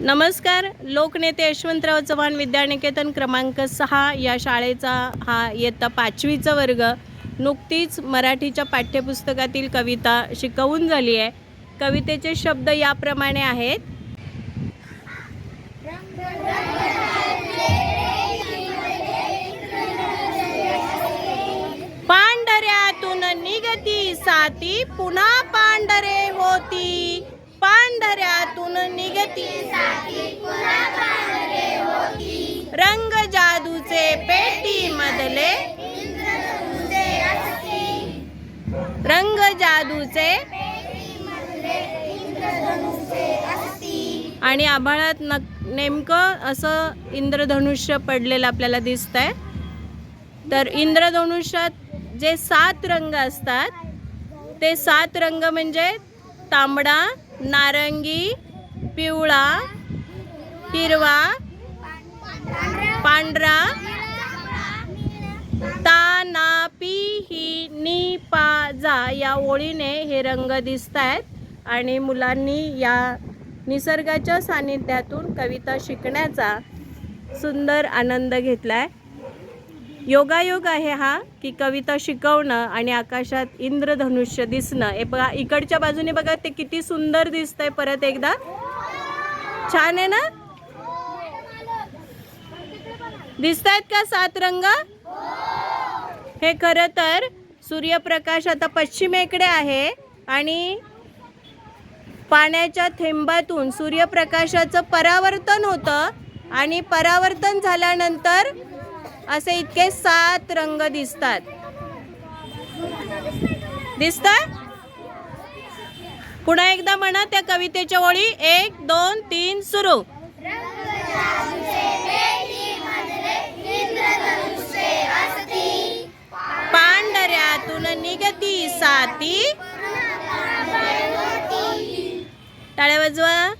नमस्कार. लोकनेते यशवंतराव चव्हाण विद्यानिकेतन क्रमांक सहा या शाळेचा हा इयत्ता पाचवीचा वर्ग नुकतीच मराठीच्या पाठ्यपुस्तकातील कविता शिकवून झाली आहे. कवितेचे शब्द याप्रमाणे आहेत. पांढऱ्यातून निगती साती पुन्हा पांढरे होती. पांढऱ्यातून निगती रंग जादूचे पेटी मधले. रंग जादूचे. आणि आभाळात नक नेमकं असं इंद्रधनुष्य पडलेलं आपल्याला दिसतंय. तर इंद्रधनुष्यात जे सात रंग असतात ते सात रंग म्हणजे तांबडा नारंगी पिवळा हिरवा पांढरा ता ना पी ही नी पा जा या ओळीने हे रंग दिसत आहेत आणि मुलांनी या निसर्गाच्या सानिध्यातून कविता शिकण्याचा सुंदर आनंद घेतला आहे योगायोग आहे हा की कविता शिकवणं आणि आकाशात इंद्रधनुष्य दिसणं. हे बघा इकडच्या बाजूने बघा ते किती सुंदर दिसतंय परत एकदा. छान आहे ना? दिसत आहेत का सात रंग? हे खरं तर सूर्यप्रकाश आता पश्चिमेकडे आहे आणि पाण्याच्या थेंबातून सूर्यप्रकाशाचं परावर्तन होतं आणि परावर्तन झाल्यानंतर असे इतके सात रंग दिसतात. दिसत पुन्हा एकदा म्हणा त्या कवितेच्या ओळी. एक दोन तीन सुरू. पांढऱ्यातून निगती साती टाळ्या वाजवा.